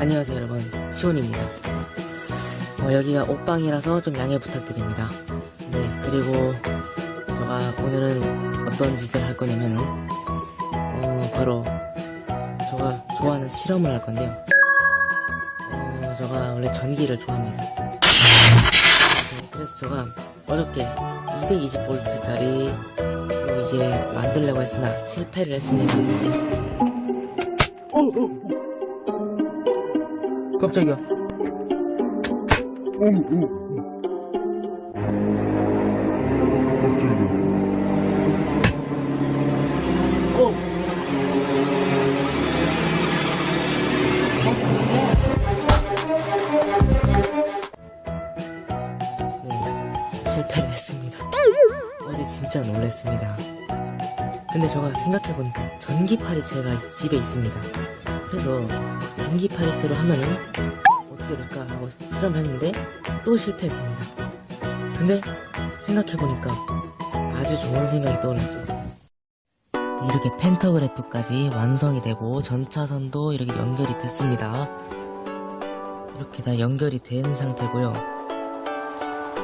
안녕하세요 여러분. 시온입니다. 어, 여기가 옷방이라서 좀 양해 부탁드립니다. 네 그리고 제가 오늘은 어떤 짓을 할 거냐면은 어, 바로 제가 좋아하는 실험을 할 건데요. 어, 제가 원래 전기를 좋아합니다. 네, 그래서 제가 어저께 220V짜리 이제 만들려고 했으나 실패를 했습니다. 어, 어. 깜짝이야. 오, 오. 깜짝이야. 네, 실패를 했습니다. 어제 진짜 놀랬습니다. 근데 제가 생각해보니까 전기 파리채가 집에 있습니다. 그래서 전기 파리채로 하면은 어떻게 될까 하고 실험했는데 또 실패했습니다. 근데 생각해보니까 아주 좋은 생각이 떠올랐죠. 이렇게 펜터그래프까지 완성이 되고 전차선도 이렇게 연결이 됐습니다. 이렇게 다 연결이 된 상태고요.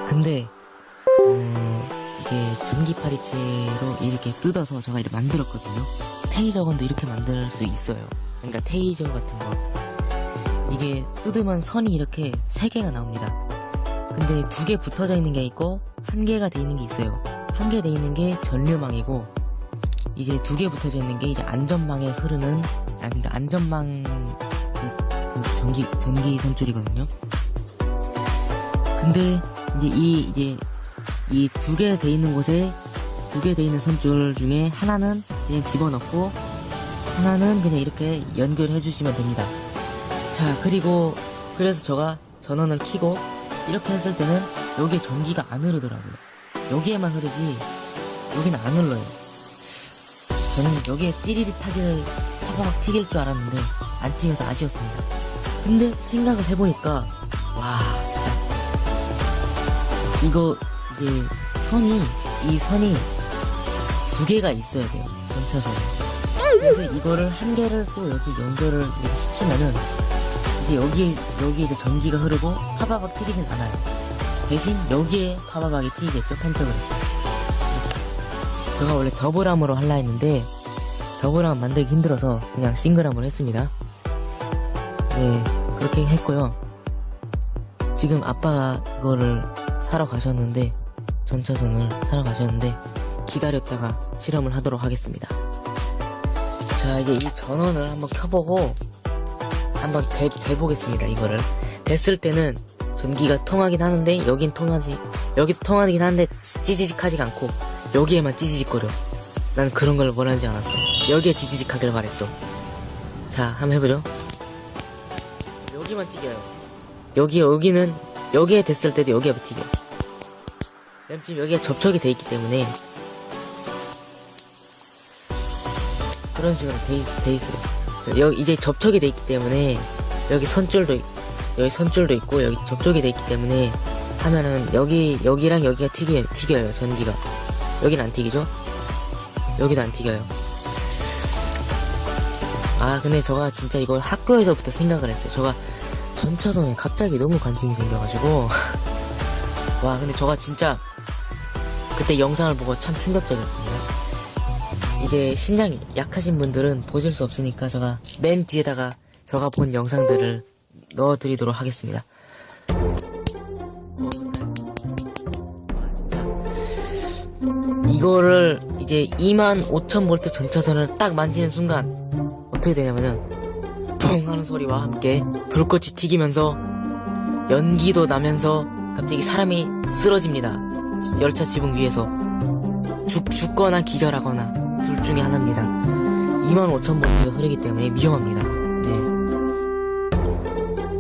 근데 음, 이제 전기 파리채로 이렇게 뜯어서 제가 이렇게 만들었거든요. 테이저건도 이렇게 만들 수 있어요. 그러니까 테이저 같은 거. 이게 뜯으면 선이 이렇게 세 개가 나옵니다. 근데 두 개 붙어져 있는 게 있고 한 개가 돼 있는 게 있어요. 한 개 돼 있는 게 전류망이고 이제 두 개 붙어져 있는 게 이제 안전망에 흐르는 아 그러니까 안전망 그, 그 전기 전기 선줄이거든요. 근데 이제 이 이제 이 두 개 돼 있는 곳에 두 개 돼 있는 선줄 중에 하나는 그냥 집어넣고 하나는 그냥 이렇게 연결해 주시면 됩니다. 자 그리고 그래서 제가 전원을 켜고 이렇게 했을 때는 여기에 전기가 안 흐르더라고요. 여기에만 흐르지 여기는 안 흘러요. 저는 여기에 띠리릿하기를 파바박 튀길 줄 알았는데 안 튀겨서 아쉬웠습니다. 근데 생각을 해보니까 와 진짜 이거 이제 선이 이 선이 두 개가 있어야 돼요 전차선 그래서 이거를 한 개를 또 여기 연결을 이렇게 시키면은 이제 여기 여기 이제 전기가 흐르고 파바박 튀기진 않아요. 대신 여기에 파바박이 튀겠죠 펜터그램. 제가 원래 더블암으로 할라 했는데 더블암 만들기 힘들어서 그냥 싱글암으로 했습니다. 네 그렇게 했고요. 지금 아빠가 이거를 사러 가셨는데 전차선을 사러 가셨는데 기다렸다가 실험을 하도록 하겠습니다. 자 이제 이 전원을 한번 켜보고 한번 대, 대보겠습니다 이거를. 됐을 때는 전기가 통하긴 하는데 여긴 통하지 여기도 통하긴 하는데 찌지직하지가 않고 여기에만 찌지직거려. 난 그런 걸 원하지 않았어. 여기에 찌지직하길 바랬어. 자 한번 해보죠. 여기만 튀겨요. 여기 여기는 여기에 됐을 때도 여기에 튀겨. 왜냐면 지금 여기가 접촉이 돼 있기 때문에 그런 식으로 돼, 있, 돼 있어요 여기 이제 접촉이 돼 있기 때문에 여기 선줄도 있- 여기 선줄도 있고 여기 접촉이 돼 있기 때문에 하면은 여기 여기랑 여기가 튀겨, 튀겨요 전기가. 여기는 안 튀기죠? 여기도 안 튀겨요. 아 근데 제가 진짜 이걸 학교에서부터 생각을 했어요. 제가 전차선에 갑자기 너무 관심이 생겨가지고. 와 근데 저가 진짜 그때 영상을 보고 참 충격적이었습니다 이제 심장이 약하신 분들은 보실 수 없으니까 제가 맨 뒤에다가 제가 본 영상들을 넣어드리도록 하겠습니다. 이거를 이제 25,000V 전차선을 딱 만지는 순간 어떻게 되냐면은 펑 하는 소리와 함께 불꽃이 튀기면서 연기도 나면서 갑자기 사람이 쓰러집니다. 열차 지붕 위에서 죽, 죽거나 기절하거나 둘 중에 하나입니다. 25,000볼트가 흐르기 때문에 위험합니다. 네.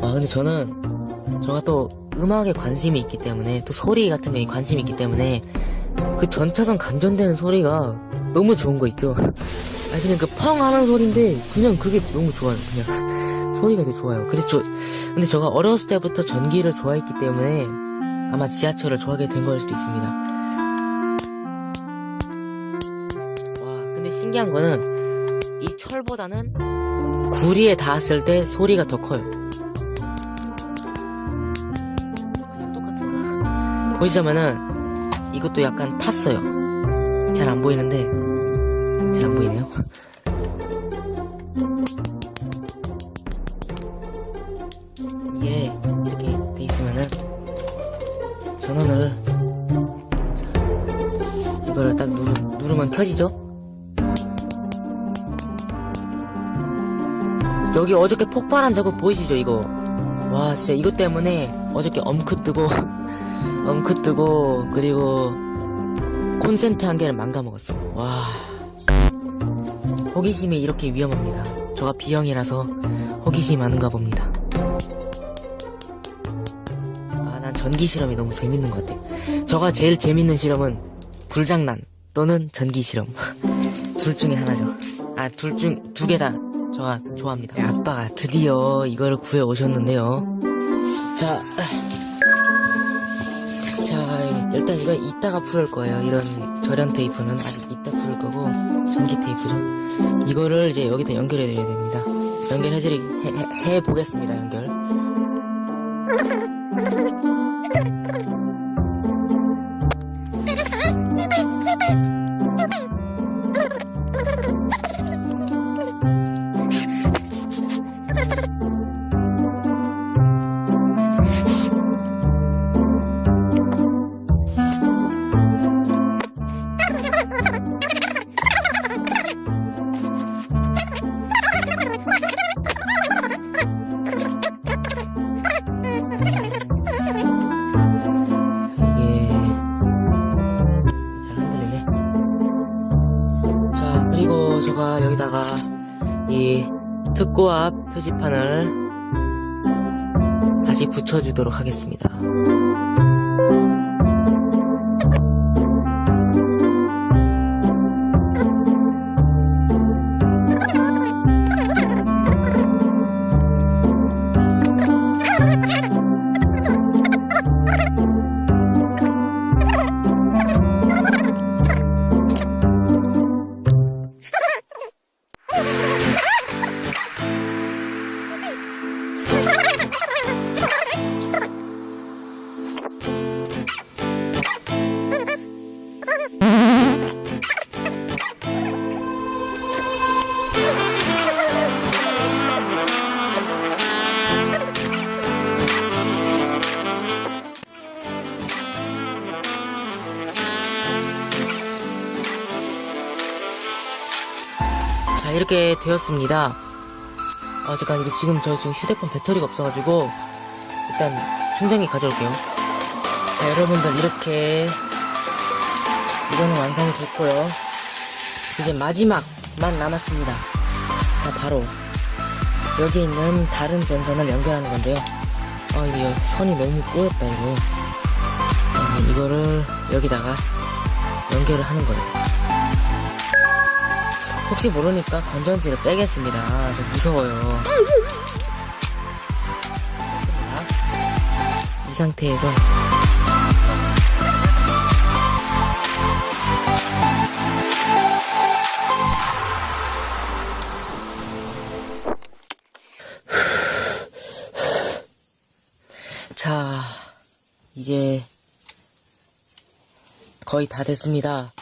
아 근데 저는 제가 또 음악에 관심이 있기 때문에 또 소리 같은 거에 관심이 있기 때문에 그 전차선 감전되는 소리가 너무 좋은 거 있죠. 아니 그냥 그 펑 하는 소리인데 그냥 그게 너무 좋아요. 그냥 소리가 되게 좋아요. 그래서 저, 근데 제가 어렸을 때부터 전기를 좋아했기 때문에 아마 지하철을 좋아하게 된 걸 수도 있습니다. 신기한 거는 이 철보다는 구리에 닿았을 때 소리가 더 커요. 그냥 똑같은가? 보시자면은 이것도 약간 탔어요. 잘 안 보이는데 잘 안 보이네요. 예, 이렇게 돼 있으면은 전원을 이걸 딱 누르, 누르면 켜지죠? 여기 어저께 폭발한 작업 보이시죠 이거? 와 진짜 이것 때문에 어저께 엄크 뜨고 엄크 뜨고 그리고 콘센트 한 개를 망가먹었어 와 호기심이 이렇게 위험합니다. 저가 B형이라서 호기심이 많은가 봅니다. 아 난 전기 실험이 너무 재밌는 것 같아. 저가 제일 재밌는 실험은 불장난 또는 전기 실험. 둘 중에 하나죠. 아 둘 중 두 개 다 저가 좋아합니다 네, 아빠가 드디어 이거를 구해 오셨는데요 자 자, 일단 이건 이따가 풀을 거예요. 이런 절연 테이프는 아직 이따 풀을 거고, 전기 테이프죠. 이거를 이제 여기다 연결해 드려야 됩니다. 연결해 드리, 해, 해, 해 보겠습니다, 연결. 이 특고압 표지판을 다시 붙여주도록 하겠습니다. 이렇게 되었습니다. 아, 잠깐, 이거 지금 저 지금 휴대폰 배터리가 없어가지고, 일단 충전기 가져올게요. 자, 여러분들, 이렇게, 이거는 완성이 됐고요. 이제 마지막만 남았습니다. 자, 바로, 여기 있는 다른 전선을 연결하는 건데요. 아, 이거 여- 선이 너무 꼬였다, 이거. 아, 이거를 여기다가 연결을 하는 거예요. 혹시 모르니까 건전지를 빼겠습니다. 저 무서워요. 이 상태에서 자, 이제 거의 다 됐습니다.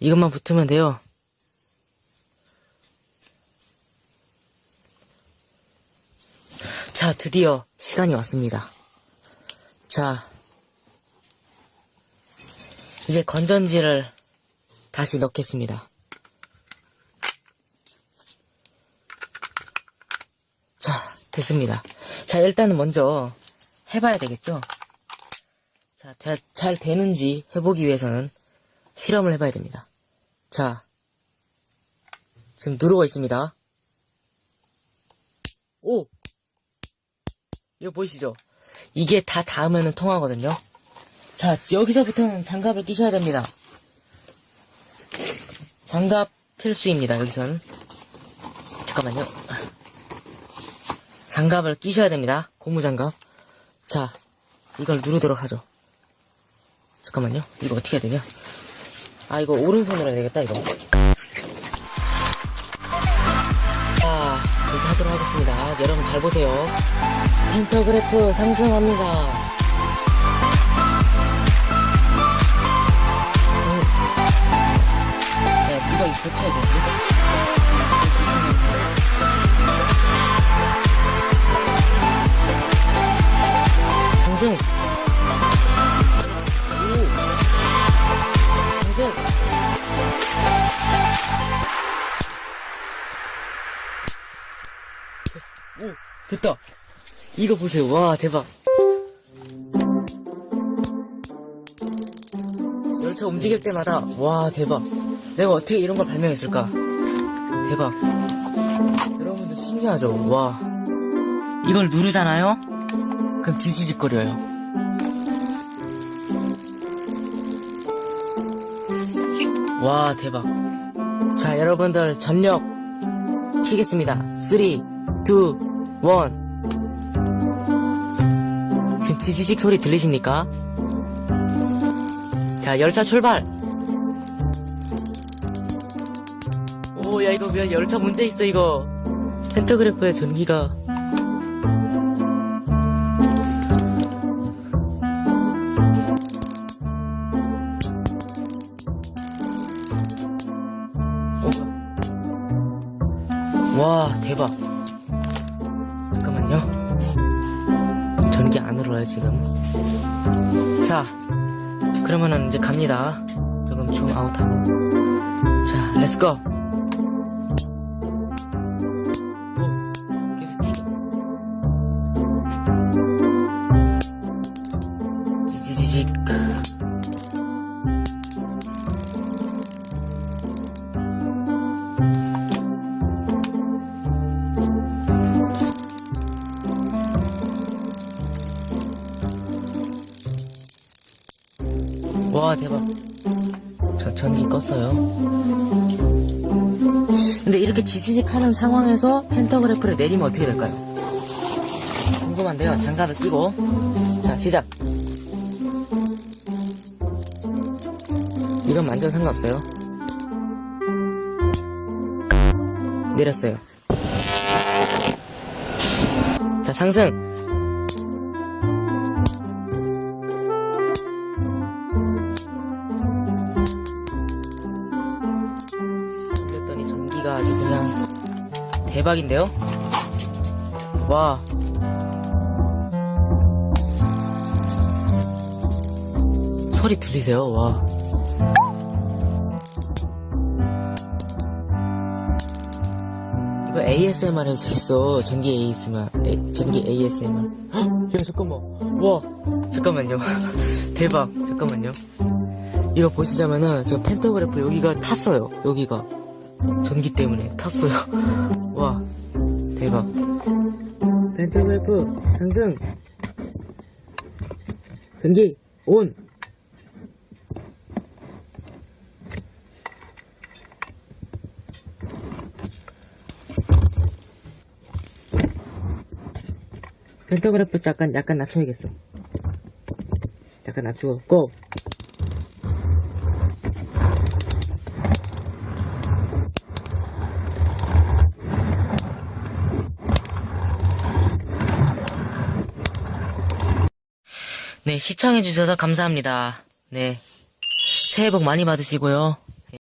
이것만 붙으면 돼요. 자, 드디어 시간이 왔습니다. 자, 이제 건전지를 다시 넣겠습니다. 자, 됐습니다. 자, 일단은 먼저 해봐야 되겠죠? 자, 대- 잘 되는지 해보기 위해서는 실험을 해봐야 됩니다. 자, 지금 누르고 있습니다. 오! 이거 보이시죠? 이게 다 닿으면 통하거든요. 자, 여기서부터는 장갑을 끼셔야 됩니다. 장갑 필수입니다, 여기선. 잠깐만요. 장갑을 끼셔야 됩니다. 고무장갑. 자, 이걸 누르도록 하죠. 잠깐만요. 이거 어떻게 해야 되냐? 아, 이거 오른손으로 해야 되겠다, 이거. 하도록 하겠습니다. 여러분 잘 보세요. 펜터그래프 상승합니다. 네, 누가 이거 쳐야 되지? 상승 오! 됐다! 이거 보세요. 와, 대박. 열차 움직일 때마다, 와, 대박. 내가 어떻게 이런 걸 발명했을까? 대박. 여러분들 신기하죠? 와. 이걸 누르잖아요? 그럼 지지직거려요. 와, 대박. 자, 여러분들 전력 키겠습니다. 3, 2, 1. 지금 지지직 소리 들리십니까? 자, 열차 출발! 오, 야, 이거 왜 열차 문제 있어, 이거. 펜터그래프의 전기가. 오. 와, 대박. 지금. 자, 그러면은 이제 갑니다. 조금 줌 아웃하고. 자, 렛츠고! 근데 이렇게 지지직 하는 상황에서 펜터그래프를 내리면 어떻게 될까요? 궁금한데요. 장갑을 끼고. 자, 시작. 이건 완전 상관없어요. 내렸어요. 자, 상승. 전기가 아주 그냥 대박인데요? 와. 소리 들리세요? 와. 이거 ASMR 해도 되겠어. 전기 ASMR. 에, 전기 ASMR. 헉, 야, 잠깐만. 와. 잠깐만요. 대박. 잠깐만요. 이거 보시자면은 저 펜터그래프 여기가 탔어요. 여기가 전기 때문에 탔어요. 와 대박. 펜터그래프 상승. 전기 온. 펜터그래프 약간 약간 낮춰야겠어. 약간 낮추고 고. 네, 시청해주셔서 감사합니다. 네. 새해 복 많이 받으시고요.